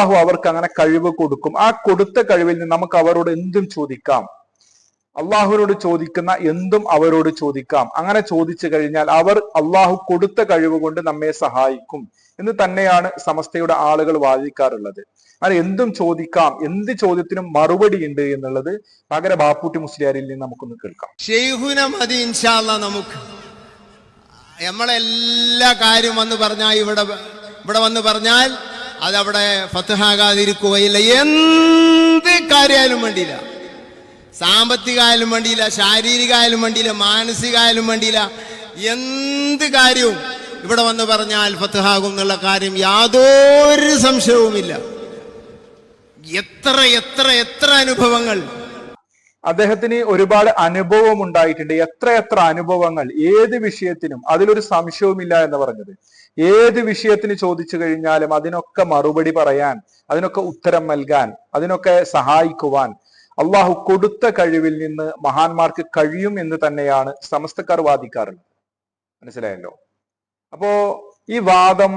അള്ളാഹു അവർക്ക് അങ്ങനെ കഴിവ് കൊടുക്കും. ആ കൊടുത്ത കഴിവിൽ നിന്ന് നമുക്ക് അവരോട് എന്തും ചോദിക്കാം. അള്ളാഹുവിനോട് ചോദിക്കുന്ന എന്തും അവരോട് ചോദിക്കാം. അങ്ങനെ ചോദിച്ചു കഴിഞ്ഞാൽ അവർ അള്ളാഹു കൊടുത്ത കഴിവ് കൊണ്ട് നമ്മെ സഹായിക്കും എന്ന് തന്നെയാണ് സമസ്തയുടെ ആളുകൾ വാദിക്കാറുള്ളത്. അങ്ങനെ എന്തും ചോദിക്കാം എന്ത് ചോദ്യത്തിനും മറുപടി ഉണ്ട് എന്നുള്ളത് പകര ബാപ്പൂട്ടി മുസ്ലിയാരിൽ നിന്ന് നമുക്കൊന്ന് കേൾക്കാം. നമുക്ക്. നമ്മളെല്ലാ കാര്യം വന്ന് പറഞ്ഞാൽ ഇവിടെ ഇവിടെ വന്ന് പറഞ്ഞാൽ അതവിടെ ഫത്തഹാകാതിരിക്കുകയില്ല എന്ത് കാര്യമായാലും വേണ്ടിയില്ല. സാമ്പത്തികമായാലും വേണ്ടിയില്ല ശാരീരികമായാലും വേണ്ടിയില്ല മാനസികമായാലും വേണ്ടിയില്ല. എന്ത് കാര്യവും ഇവിടെ വന്ന് പറഞ്ഞാൽ ഫത്തഹാകും എന്നുള്ള കാര്യം യാതൊരു സംശയവുമില്ല. എത്ര എത്ര എത്ര അനുഭവങ്ങൾ അദ്ദേഹത്തിന് ഒരുപാട് അനുഭവം ഉണ്ടായിട്ടുണ്ട് എത്ര എത്ര അനുഭവങ്ങൾ ഏത് വിഷയത്തിനും അതിലൊരു സംശയവുമില്ല എന്ന് പറഞ്ഞത്. ഏത് വിഷയത്തിന് ചോദിച്ചു കഴിഞ്ഞാലും അതിനൊക്കെ മറുപടി പറയാൻ അതിനൊക്കെ ഉത്തരം നൽകാൻ അതിനൊക്കെ സഹായിക്കുവാൻ അള്ളാഹു കൊടുത്ത കഴിവിൽ നിന്ന് മഹാന്മാർക്ക് കഴിയും എന്ന് തന്നെയാണ് സമസ്തക്കാർ വാദിക്കാറുള്ളത്. മനസ്സിലായല്ലോ? അപ്പോ ഈ വാദം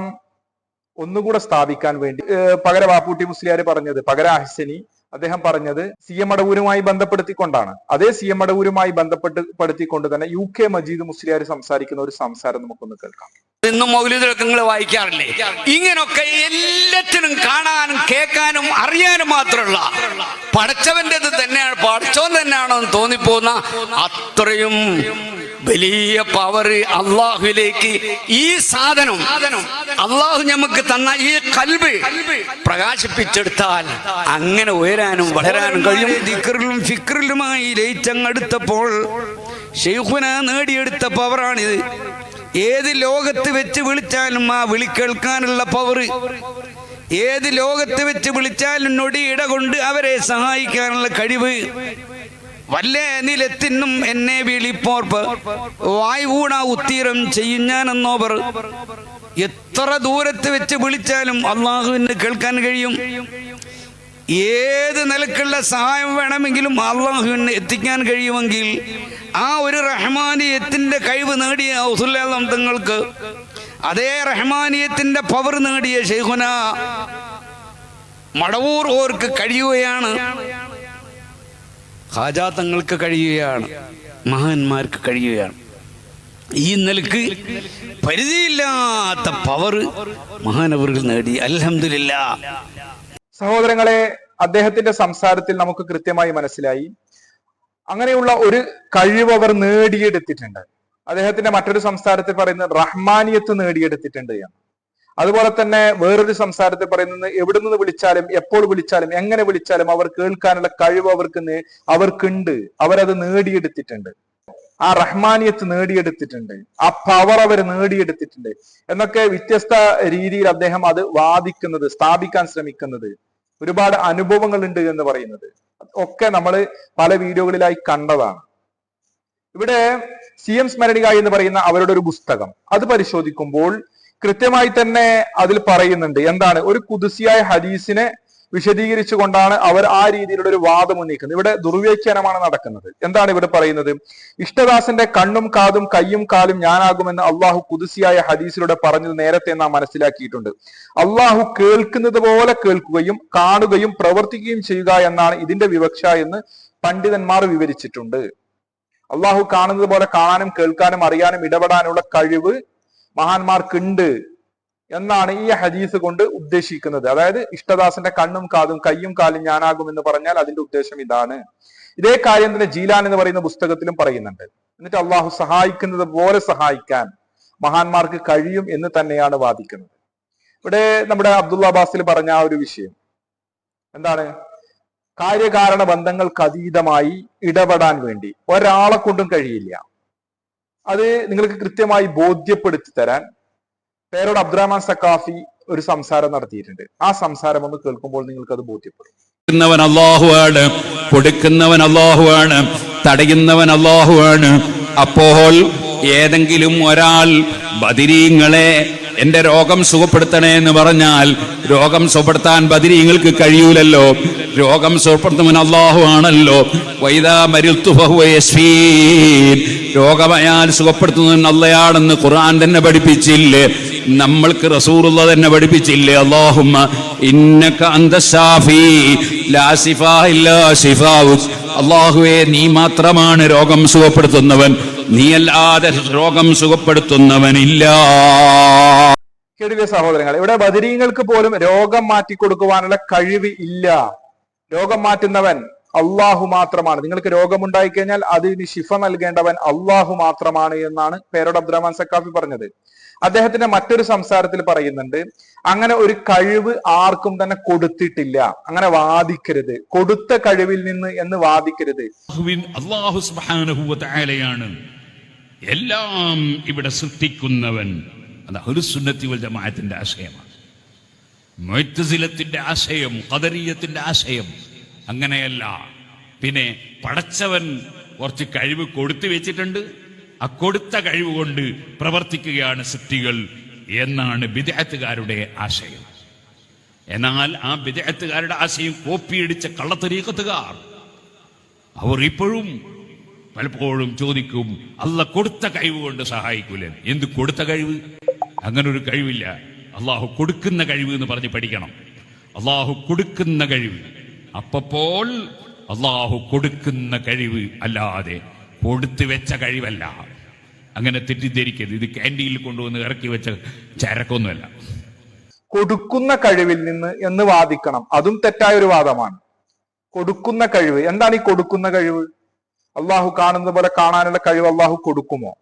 ഒന്നുകൂടെ സ്ഥാപിക്കാൻ വേണ്ടി പകര വാപ്പൂട്ടി മുസ്ലിയാർ പറഞ്ഞത് പകര അഹ്സനി അദ്ദേഹം പറഞ്ഞത് സി എം അടവൂരുമായി ബന്ധപ്പെടുത്തിക്കൊണ്ടാണ്. അതേ സി എം അടവൂരുമായി ബന്ധപ്പെട്ട് തന്നെ യു കെ മജീദ് മുസ്ലിയാർ സംസാരിക്കുന്ന ഒരു സംസാരം നമുക്കൊന്ന് കേൾക്കാം. ഇന്നും മൗലിദൊക്കെ നിങ്ങൾ വായിക്കാറില്ലേ? ഇങ്ങനൊക്കെ എല്ലാത്തിനും കാണാനും കേൾക്കാനും അറിയാനും മാത്രമുള്ള പടച്ചവന്റേത് തന്നെയാണ് പടച്ചോൻ തന്നെയാണോ എന്ന് തോന്നിപ്പോന്ന അത്രയും വലിയ പവർ അള്ളാഹുലേക്ക് ഈ സാധനം അള്ളാഹു നമുക്ക് തന്ന ഈ കൽബ് പ്രകാശിപ്പിച്ചെടുത്താൽ അങ്ങനെ ഉയരാനും വളരാനും കഴിയും. ദിക്റിലും ഫിക്റിലുമായി ലയിച്ചങ്ങെടുത്തപ്പോൾ ഷെയ്ഖുന നേടിയെടുത്ത പവറാണിത് ഏത് ലോകത്ത് വെച്ച് വിളിച്ചാലും ആ വിളി കേൾക്കാനുള്ള പവർ ഏത് ലോകത്ത് വെച്ച് വിളിച്ചാലും നൊടിയിട കൊണ്ട് അവരെ സഹായിക്കാനുള്ള കഴിവ്. വല്ല നിലത്തിനും എന്നെ വിളിപ്പോർപ്പ്. വായുകൂണ ഉത്തീരം ചെയ്യും ഞാനെന്നോവർ. എത്ര ദൂരത്ത് വെച്ച് വിളിച്ചാലും അള്ളാഹുവിന് കേൾക്കാൻ കഴിയും. ഏത് നിലക്കുള്ള സഹായം വേണമെങ്കിലും അള്ളാഹുവിന് എത്തിക്കാൻ കഴിയുമെങ്കിൽ ആ ഒരു റഹ്മാനിയത്തിന്റെ കഴിവ് നേടിയ ഔസുല്ലാം തങ്ങൾക്ക് അതേ റഹ്മാനിയത്തിന്റെ പവർ നേടിയ ഷെയ്ഖുന മടവൂർ ഓർക്ക് കഴിയുകയാണ്. ഹാജാ തങ്ങൾക്ക് കഴിയുകയാണ്. മഹാന്മാർക്ക് കഴിയുകയാണ്. ഈ നിലയ്ക്ക് പരിധിയില്ലാത്ത പവർ മഹാനവറുകൾ നേടി. അലഹമില്ല സഹോദരങ്ങളെ അദ്ദേഹത്തിന്റെ സംസാരത്തിൽ നമുക്ക് കൃത്യമായി മനസ്സിലായി. അങ്ങനെയുള്ള ഒരു കഴിവ് അവർ നേടിയെടുത്തിട്ടുണ്ട്. അദ്ദേഹത്തിന്റെ മറ്റൊരു സംസാരത്തിൽ പറയുന്നത് റഹ്മാനിയത്ത് നേടിയെടുത്തിട്ടുണ്ട് എന്ന്. അതുപോലെ തന്നെ വേറൊരു സംസാരത്തിൽ പറയുന്നത് എവിടെ നിന്ന് വിളിച്ചാലും എപ്പോൾ വിളിച്ചാലും എങ്ങനെ വിളിച്ചാലും അവർ കേൾക്കാനുള്ള കഴിവ് അവർക്ക് അവർക്കുണ്ട്. അവരത് നേടിയെടുത്തിട്ടുണ്ട്. ആ റഹ്മാനിയത്ത് നേടിയെടുത്തിട്ടുണ്ട്. ആ പവർ അവർ നേടിയെടുത്തിട്ടുണ്ട്. എന്നൊക്കെ വ്യത്യസ്ത രീതിയിൽ അദ്ദേഹം അത് വാദിക്കുന്നത് സ്ഥാപിക്കാൻ ശ്രമിക്കുന്നത്. ഒരുപാട് അനുഭവങ്ങളുണ്ട് എന്ന് പറയുന്നത്. ഒക്കെ നമ്മൾ പല വീഡിയോകളിലായി കണ്ടതാണ്. ഇവിടെ സി എം സ്മരണിക എന്ന് പറയുന്ന അവരുടെ ഒരു പുസ്തകം. അത് പരിശോധിക്കുമ്പോൾ കൃത്യമായി തന്നെ അതിൽ പറയുന്നുണ്ട്. എന്താണ്? ഒരു കുതിസിയായ ഹദീസിനെ വിശദീകരിച്ചുകൊണ്ടാണ് അവർ ആ രീതിയിലുള്ള ഒരു വാദം ഉന്നയിക്കുന്നത്. ഇവിടെ ദുർവ്യാഖ്യാനമാണ് നടക്കുന്നത്. എന്താണ് ഇവിടെ പറയുന്നത്? ഇഷ്ടദാസന്റെ കണ്ണും കാതും കയ്യും കാലും ഞാനാകുമെന്ന് അള്ളാഹു കുതിസിയായ ഹദീസിലൂടെ പറഞ്ഞത് നേരത്തെ നാം മനസ്സിലാക്കിയിട്ടുണ്ട്. അള്ളാഹു കേൾക്കുന്നത് പോലെ കേൾക്കുകയും കാണുകയും പ്രവർത്തിക്കുകയും ചെയ്യുക എന്നാണ് ഇതിന്റെ വിവക്ഷ എന്ന് പണ്ഡിതന്മാർ വിവരിച്ചിട്ടുണ്ട്. അള്ളാഹു കാണുന്നത് പോലെ കാണാനും കേൾക്കാനും അറിയാനും ഇടപെടാനുള്ള കഴിവ് മഹാന്മാർക്കുണ്ട് എന്നാണ് ഈ ഹദീസ് കൊണ്ട് ഉദ്ദേശിക്കുന്നത്. അതായത് ഇഷ്ടദാസന്റെ കണ്ണും കാതും കയ്യും കാലും ഞാനാകും എന്ന് പറഞ്ഞാൽ അതിന്റെ ഉദ്ദേശം ഇതാണ്. ഇതേ കാര്യം തന്നെ ജീലാൻ എന്ന് പറയുന്ന പുസ്തകത്തിലും പറയുന്നുണ്ട്. എന്നിട്ട് അള്ളാഹു സഹായിക്കുന്നത് പോലെ സഹായിക്കാൻ മഹാന്മാർക്ക് കഴിയും എന്ന് തന്നെയാണ് വാദിക്കുന്നത്. ഇവിടെ നമ്മുടെ അബ്ദുള്ള അബ്ബാസിൽ പറഞ്ഞ ആ ഒരു വിഷയം. എന്താണ്? കാര്യകാരണ ബന്ധങ്ങൾക്ക് അതീതമായി ഇടപെടാൻ വേണ്ടി. ഒരാളെ കൊണ്ടും കഴിയില്ല. അത് നിങ്ങൾക്ക് കൃത്യമായി ബോധ്യപ്പെടുത്തി തരാൻ പേരോട് അബ്ദുറഹ്മാൻ സക്കാഫി ഒരു സംസാരം നടത്തിയിട്ടുണ്ട്. ആ സംസാരം ഒന്ന് കേൾക്കുമ്പോൾ നിങ്ങൾക്ക് അത് ബോധ്യപ്പെടും അള്ളാഹുവാണ് കൊടുക്കുന്നവൻ അള്ളാഹുവാണ് തടയുന്നവൻ അള്ളാഹുവാണ് അപ്പോൾ ഏതെങ്കിലും ഒരാൾ ബദിരീങ്ങളെ എന്റെ രോഗം സുഖപ്പെടുത്തണേ എന്ന് പറഞ്ഞാൽ രോഗം സുഖപ്പെടുത്താൻ ബദിരീങ്ങൾക്ക് കഴിയൂലല്ലോ. രോഗം സുഖപ്പെടുത്തുന്നവൻ അള്ളാഹു ആണല്ലോ. വൈദാ മരുത്തു രോഗമയാൽ സുഖപ്പെടുത്തുന്നവൻ അള്ളയാണെന്ന് ഖുർആൻ തന്നെ പഠിപ്പിച്ചില്ലേ? നമ്മൾക്ക് റസൂറുള്ള തന്നെ പഠിപ്പിച്ചില്ലേ? അള്ളാഹുമ്മ ഇന്നക അന്ത ഷാഫി. ലാ ശിഫാ ഇല്ലാ ശിഫാവുക് അള്ളാഹുവേ നീ മാത്രമാണ് രോഗം സുഖപ്പെടുത്തുന്നവൻ. നീയല്ലാതെ രോഗം സുഖപ്പെടുത്തുന്നവനില്ല കേടിലെ സഹോദരങ്ങൾ ഇവിടെ ബദരീങ്ങൾക്ക് പോലും രോഗം മാറ്റി കൊടുക്കുവാനുള്ള കഴിവ് ഇല്ല. രോഗം മാറ്റുന്നവൻ അള്ളാഹു മാത്രമാണ്. നിങ്ങൾക്ക് രോഗമുണ്ടായി കഴിഞ്ഞാൽ അതിന് ശിഫ നൽകേണ്ടവൻ അള്ളാഹു മാത്രമാണ് എന്നാണ് പേരോട് അബ്ദുറഹ്മാൻ സക്കാഫി പറഞ്ഞത്. അദ്ദേഹത്തിന്റെ മറ്റൊരു സംസാരത്തിൽ പറയുന്നുണ്ട് അങ്ങനെ ഒരു കഴിവ് ആർക്കും തന്നെ കൊടുത്തിട്ടില്ല. അങ്ങനെ വാദിക്കരുത്. കൊടുത്ത കഴിവിൽ നിന്ന് എന്ന് വാദിക്കരുത്. അള്ളാഹുവിൻ അള്ളാഹു സുബ്ഹാനഹുവതആലയാണ് എല്ലാം ഇവിടെ സൃഷ്ടിക്കുന്നവൻ. അത് അഹ്ലുസുന്നത്തി വൽ ജമാഅത്തിന്റെ ആശയമാണ്. മുഅ്തസിലത്തിന്റെ ആശയം ഖദറിയത്തിന്റെ ആശയം അങ്ങനെയല്ല. പിന്നെ പടച്ചവൻ കുറച്ച് കഴിവ് കൊടുത്തു വെച്ചിട്ടുണ്ട്. ആ കൊടുത്ത കഴിവ് കൊണ്ട് പ്രവർത്തിക്കുകയാണ് സൃഷ്ടികൾ എന്നാണ് വിദേഹത്തുകാരുടെ ആശയം. എന്നാൽ ആ വിദേഹത്തുകാരുടെ ആശയം കോപ്പിയടിച്ച കള്ളത്തരീക്കത്തുകാർ അവർ ഇപ്പോഴും പലപ്പോഴും ചോദിക്കും അല്ല കൊടുത്ത കഴിവ് കൊണ്ട് സഹായിക്കൂലേ? എന്ത് കൊടുത്ത കഴിവ്? അങ്ങനൊരു കഴിവില്ല. അള്ളാഹു കൊടുക്കുന്ന കഴിവ് എന്ന് പറഞ്ഞ് പഠിക്കണം. അള്ളാഹു കൊടുക്കുന്ന കഴിവ്. അപ്പപ്പോൾ അള്ളാഹു കൊടുക്കുന്ന കഴിവ് അല്ലാതെ കൊടുത്തു വെച്ച കഴിവല്ല. അങ്ങനെ തെറ്റിദ്ധരിക്കരുത്. ഇത് ക്യാന്റീനിൽ കൊണ്ടുവന്ന് ഇറക്കി വെച്ച ചരക്കൊന്നുമല്ല. കൊടുക്കുന്ന കഴിവിൽ നിന്ന് എന്ന് വാദിക്കണം. അതും തെറ്റായ ഒരു വാദമാണ്. കൊടുക്കുന്ന കഴിവ്. എന്താണ് ഈ കൊടുക്കുന്ന കഴിവ്? അള്ളാഹു കാണുന്ന പോലെ കാണാനുള്ള കഴിവ് അള്ളാഹു കൊടുക്കുമോ?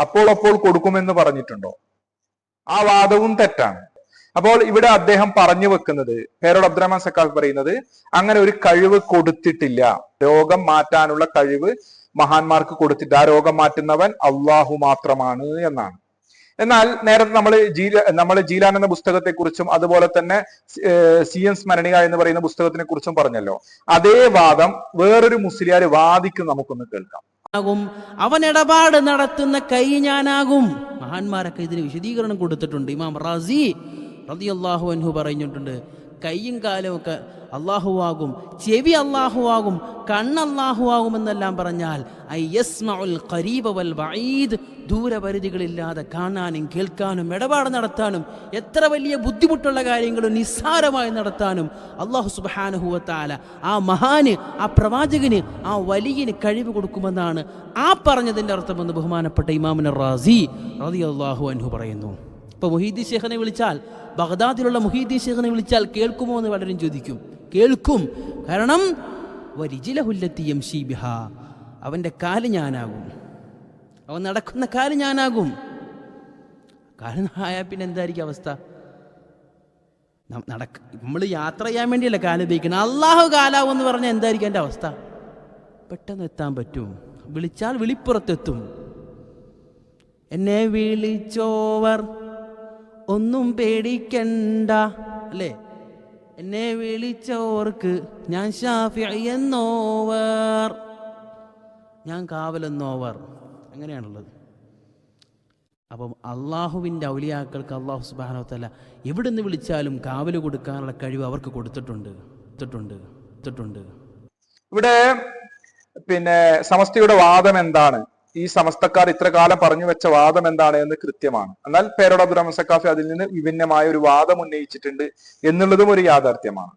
അപ്പോൾ അപ്പോൾ കൊടുക്കുമെന്ന് പറഞ്ഞിട്ടുണ്ടോ? ആ വാദവും തെറ്റാണ്. അപ്പോൾ ഇവിടെ അദ്ദേഹം പറഞ്ഞു വെക്കുന്നത് പേരോട് അബ്ദുറഹ്മാൻ സക്കാഫ് പറയുന്നത് അങ്ങനെ ഒരു കഴിവ് കൊടുത്തിട്ടില്ല. രോഗം മാറ്റാനുള്ള കഴിവ് മഹാന്മാർക്ക് കൊടുത്തിട്ട് ആ രോഗം മാറ്റുന്നവൻ അള്ളാഹു മാത്രമാണ് എന്നാണ്. എന്നാൽ നേരത്തെ നമ്മൾ ജീല നമ്മൾ ജീലാൻ എന്ന പുസ്തകത്തെക്കുറിച്ചും അതുപോലെ തന്നെ സി എൻ സ്മരണിക എന്ന് പറയുന്ന പുസ്തകത്തിനെ കുറിച്ചും പറഞ്ഞല്ലോ. അതേ വാദം വേറൊരു മുസ്ലിയാർ വാദിക്കും നമുക്കൊന്ന് കേൾക്കാം. അവൻ ഇടപാട് നടത്തുന്ന കൈ ഞാനാകും. മഹാന്മാരൊക്കെ ഇതിന് വിശദീകരണം കൊടുത്തിട്ടുണ്ട്. ഇമാം റാസി റളിയല്ലാഹു അൻഹു പറഞ്ഞിട്ടുണ്ട്. കൈയും കാലും ഒക്കെ അള്ളാഹുവാകും ചെവി അള്ളാഹുവാകും കണ്ണ് അള്ളാഹുവാകും എന്നെല്ലാം പറഞ്ഞാൽ ഐ യസ്മഉൽ ഖരീബ വൽ ബഈദ് ദൂരപരിധികളില്ലാതെ കാണാനും കേൾക്കാനും ഇടപാട് നടത്താനും എത്ര വലിയ ബുദ്ധിമുട്ടുള്ള കാര്യങ്ങളും നിസ്സാരമായി നടത്താനും അള്ളാഹു സുബാനുഹുവത്താല ആ മഹാന് ആ പ്രവാചകന് ആ വലിയന് കഴിവ് കൊടുക്കുമെന്നാണ് ആ പറഞ്ഞതിന്റെ അർത്ഥമെന്ന് ബഹുമാനപ്പെട്ട ഇമാമിൻ റാസി അള്ളാഹു അൻഹു പറയുന്നു. ഇപ്പോൾ മുഹീദ്ദീൻ ഷേഖിനെ വിളിച്ചാൽ ബഗ്ദാദിലുള്ള മുഹീദ്ദീൻ ഷേഖിനെ വിളിച്ചാൽ കേൾക്കുമോ എന്ന് പലരും ചോദിക്കും. കേൾക്കും. കാരണം അവന്റെ ഷീബിഹ കാൽ ഞാനാകും. അവൻ നടക്കുന്ന കാൽ ഞാനാകും. കാൽ ആയാൽ പിന്നെ എന്തായിരിക്കും അവസ്ഥ? നടക്ക നമ്മൾ യാത്ര ചെയ്യാൻ വേണ്ടിയല്ല കാൽ ഉപയോഗിക്കണം അള്ളാഹു കാലാവും എന്ന് പറഞ്ഞാൽ എന്തായിരിക്കും എന്റെ അവസ്ഥ? പെട്ടെന്ന് എത്താൻ പറ്റും. വിളിച്ചാൽ വിളിപ്പുറത്തെത്തും. എന്നെ വിളിച്ചോവർ ഒന്നും പേടിക്കണ്ട. അല്ലേ? എന്നെ വിളിച്ചോർക്ക് ഞാൻ ഷാഫി എന്നോവർ. ഞാൻ കാവലെന്നോവർ അങ്ങനെയാണുള്ളത്. അപ്പം അള്ളാഹുവിന്റെ ഔലിയാക്കൾക്ക് അള്ളാഹു സുബാനോത്തല്ല എവിടെ നിന്ന് വിളിച്ചാലും കാവൽ കൊടുക്കാനുള്ള കഴിവ് അവർക്ക് കൊടുത്തിട്ടുണ്ട്. കൊടുത്തിട്ടുണ്ട്. കൊടുത്തിട്ടുണ്ട്. ഇവിടെ പിന്നെ സമസ്തയുടെ വാദം എന്താണ്? ഈ സമസ്തക്കാർ ഇത്ര കാലം പറഞ്ഞു വെച്ച വാദം എന്താണ് എന്ന് കൃത്യമാണ്. എന്നാൽ പേരോട് അബ്ദുറഹ്മാൻ സക്കാഫി അതിൽ നിന്ന് വിഭിന്നമായ ഒരു വാദം ഉന്നയിച്ചിട്ടുണ്ട് എന്നുള്ളതും ഒരു യാഥാർത്ഥ്യമാണ്.